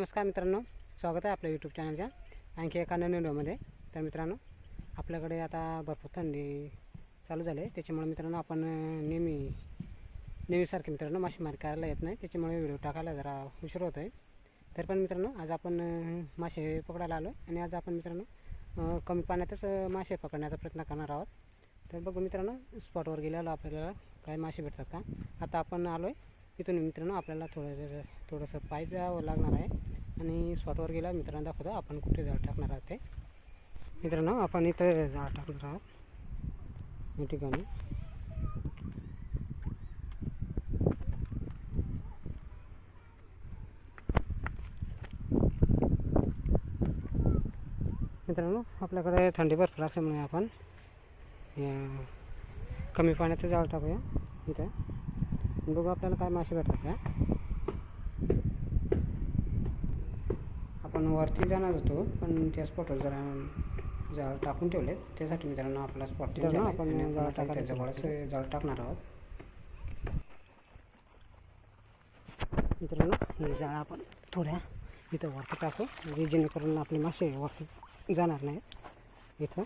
नमस्कार मित्रांनो स्वागत आहे आपल्या यूट्यूब चॅनलच्या आणखी एका नवीन व्हिडिओमध्ये तर मित्रांनो आपल्याकडे आता भरपूर थंडी चालू झाली आहे. त्याच्यामुळे मित्रांनो आपण नेहमी नेहमीसारखे मित्रांनो मासेमारी करायला येत नाही. त्याच्यामुळे व्हिडिओ टाकायला जरा उशीर होतो आहे तर पण मित्रांनो आज आपण मासे पकडायला आलो आहे आणि आज आपण मित्रांनो कमी पाण्यातच मासे पकडण्याचा प्रयत्न करणार आहोत. तर बघू मित्रांनो स्पॉटवर गेल्यावर आपल्याला काय मासे भेटतात का? आता आपण आलो आहे इथून मित्रांनो आपल्याला थोडंसं थोडंसं पाय जावं लागणार आहे. आणि स्पॉटवर गेला मित्रांनो दाखवतो. आपण कुठे जाळ टाकणार आहोत ते. मित्रांनो आपण इथं जाळ टाकणार आहोत. या ठिकाणी. मित्रांनो आपल्याकडे थंडी भरपूर असल्यामुळे आपण या कमी पाण्यात जाळ टाकूया इथं. बघू आपल्याला काय मासे भेटतात का आपण वरती जाणार होतो पण त्या स्पॉटवर जरा जाळ टाकून ठेवले त्यासाठी मित्रांनो आपला स्पॉट आपण जाळ जाळ टाकायला जवळच जाळ टाकणार आहोत. मित्रांनो हे जाळ आपण थोड्या इथं वरती टाकू म्हणजे जेणेकरून आपले मासे वरती जाणार नाहीत. इथं.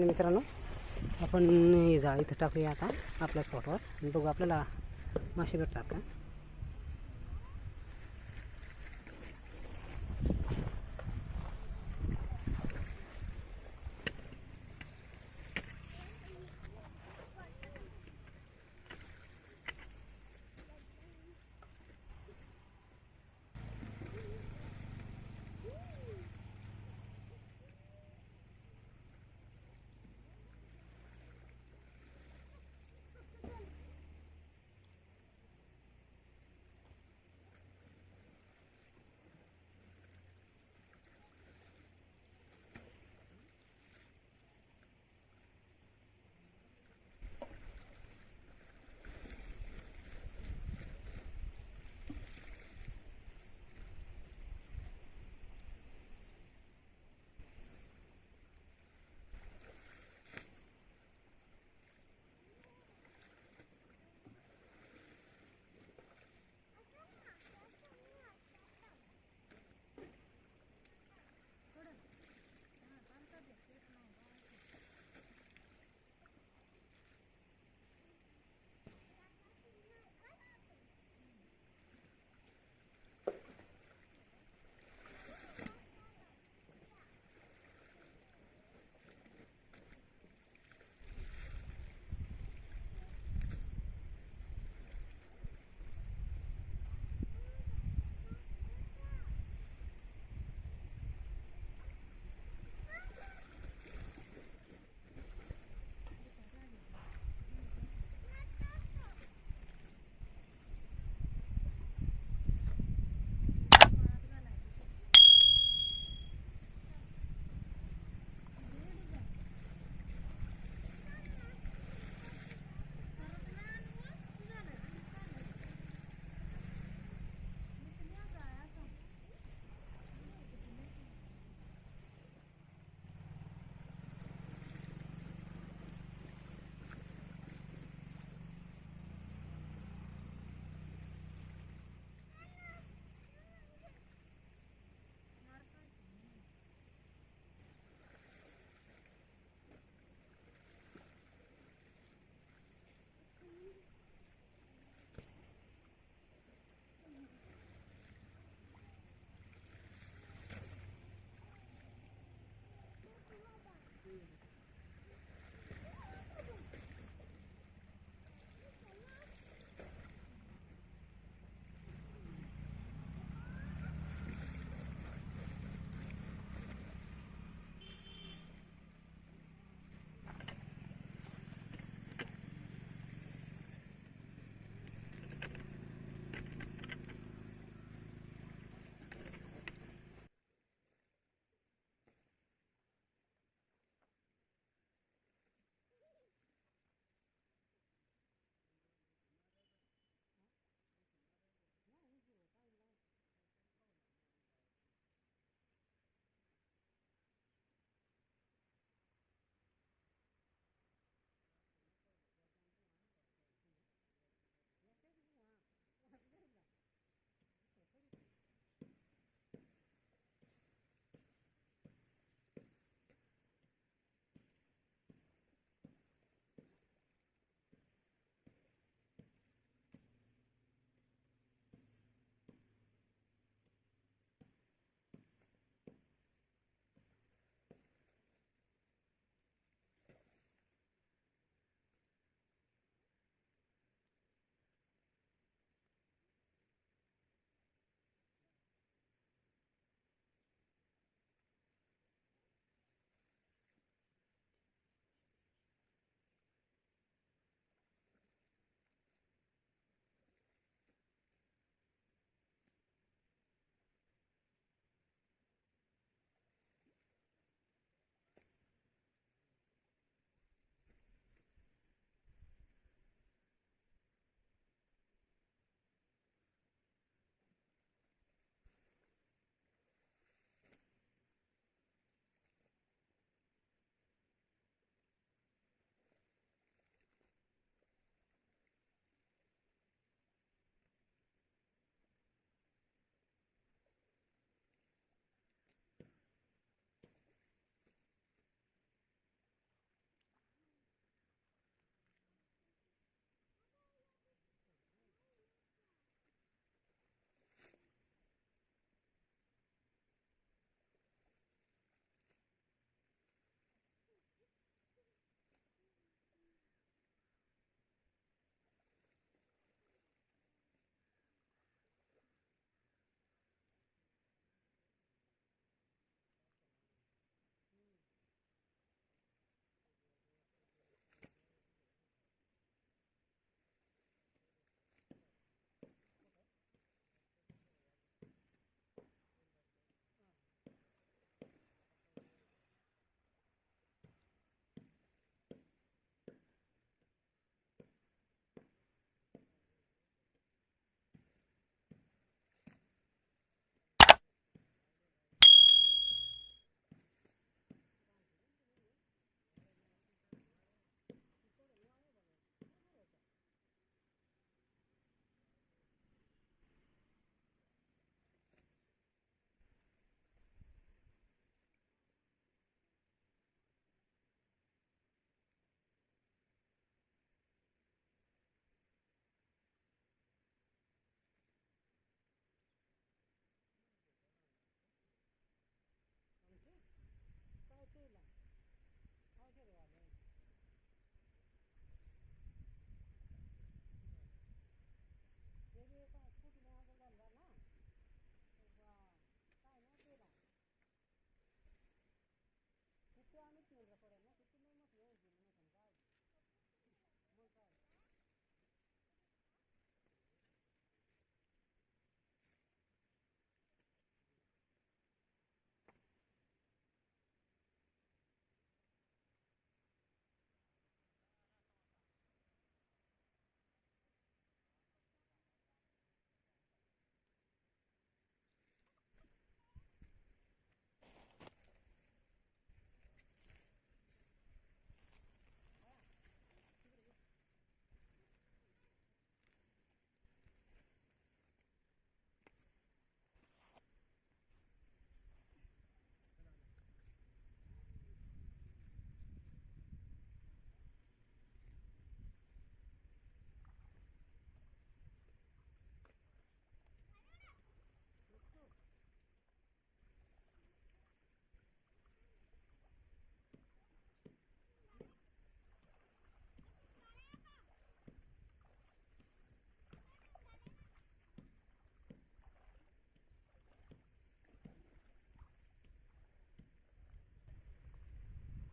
आणि मित्रांनो आपण हे जाळ इथं टाकूया आता आपल्या स्पॉटवर आणि बघू आपल्याला मासे भेटतात का?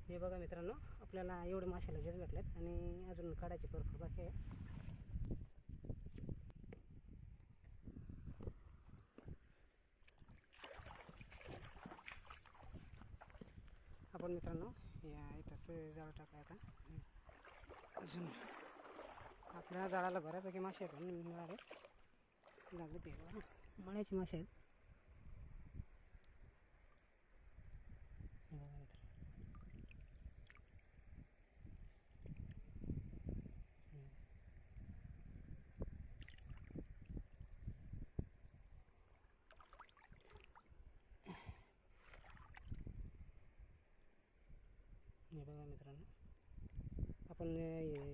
हे बघा मित्रांनो आपल्याला एवढे मासे लगेच भेटलेत आणि अजून काढायची भरपूर बाकी आहे. आपण मित्रांनो या इथंच जाळं टाकायचा अजून आपल्या जाळाला बऱ्यापैकी मासे आहेत पण मिळाले लागले ते मळ्याची मळ्याचे मासे आहेत हे बघा मित्रांनो. हे बघा मित्रांनो आपण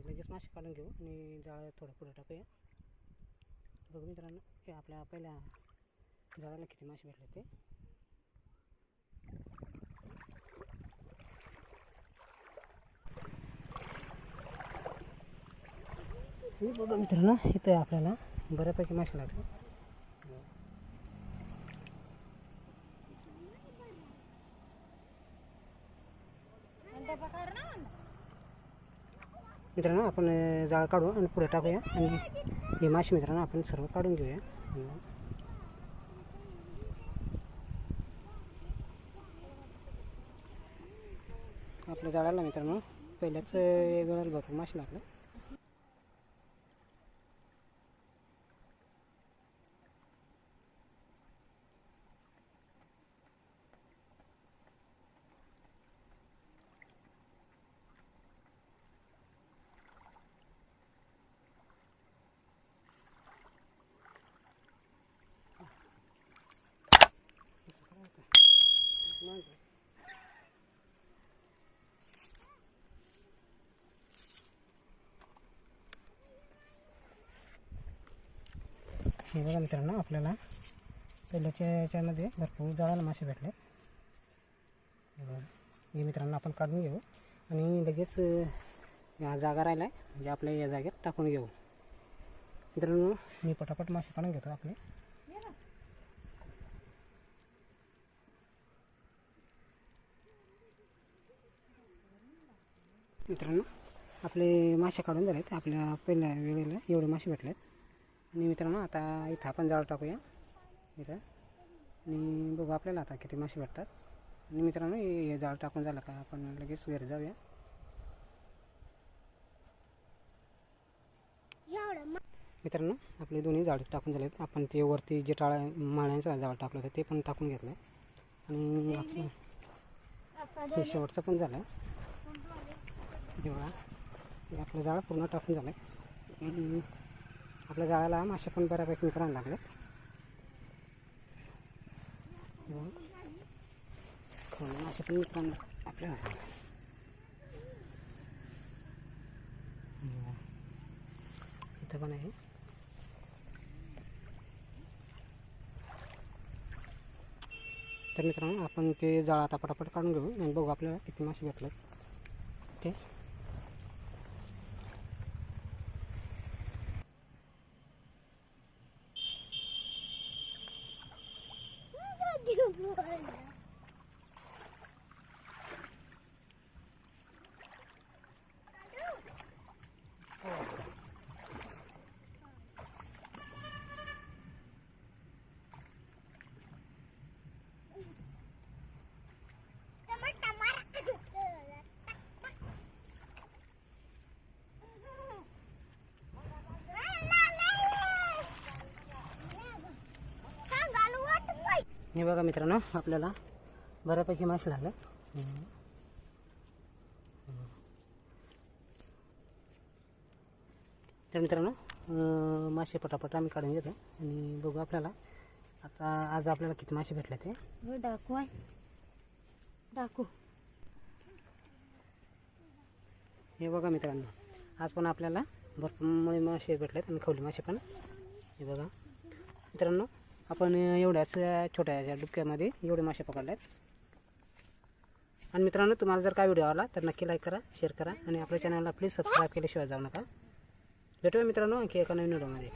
लगेच मासे काढून घेऊ आणि जाळं थोडं पुढे टाकूया. बघू मित्रांनो हे आपल्या पहिल्या जाळ्याला किती मासे भेटले ते बघा मित्रांनो इथं आपल्याला बऱ्यापैकी मासे लागले. मित्रांनो आपण जाळ काढू आणि पुढे टाकूया आणि हे मासे मित्रांनो आपण सर्व काढून घेऊया. आपल्या जाळाला मित्रांनो पहिल्याच वेळेला भरपूर मासे लागले. हे बघा मित्रांनो आपल्याला पहिल्याच्या याच्यामध्ये भरपूर जाळाला मासे भेटले. हे मित्रांनो आपण काढून घेऊ आणि लगेच या जागा राहिला आहे म्हणजे आपल्या या जागेत टाकून घेऊ. मित्रांनो मी पटापट मासे काढून घेतो आपले. मित्रांनो आपले मासे काढून झालेत. आपल्या पहिल्या वेळेला एवढे मासे भेटलेत. आणि मित्रांनो आता इथं आपण जाळ टाकूया. इथं. आणि बघू आपल्याला आता किती मासे भेटतात. आणि मित्रांनो हे जाळ टाकून झालं का आपण लगेच घरी जाऊया. मित्रांनो आपले दोन्ही जाळ टाकून झालेत आपण ते वरती जे टाळा माळ्यांचं जाळ टाकलं होतं ते पण टाकून घेतलं आणि आपलं हे शेवटचं पण झालं हे बघा हे आपलं जाळं पूर्ण टाकून झालं आहे आपल्या जाळ्याला मासे पण बऱ्यापैकी मित्रांना लागले हो, मासे पण मित्रांनो आपल्या इथं पण आहे. तर मित्रांनो आपण ते जाळ आता पटापट काढून घेऊ आणि बघू आपल्याला किती मासे घेतलेत ते हे बघा मित्रांनो आपल्याला बऱ्यापैकी मासे लागले तर मित्रांनो मासे पटापट आम्ही काढून घेतो आणि बघू आपल्याला. आता आज आपल्याला किती मासे भेटले ते? हो डाकू आहे. डाकू. हे बघा मित्रांनो आज पण आपल्याला भरपूर मासे भेटलेत आणि खवली मासे पण. हे बघा. मित्रांनो आपण एवढ्याच छोट्या याच्या डुबक्यामध्ये एवढे मासे पकडले आहेत आणि मित्रांनो तुम्हाला जर काय व्हिडिओ आला तर नक्की लाईक करा शेअर करा आणि आपल्या चॅनलला प्लीज सबस्क्राईब केल्याशिवाय जाऊ नका. भेटूया मित्रांनो आणखी एका नवीन व्हिडिओमध्ये.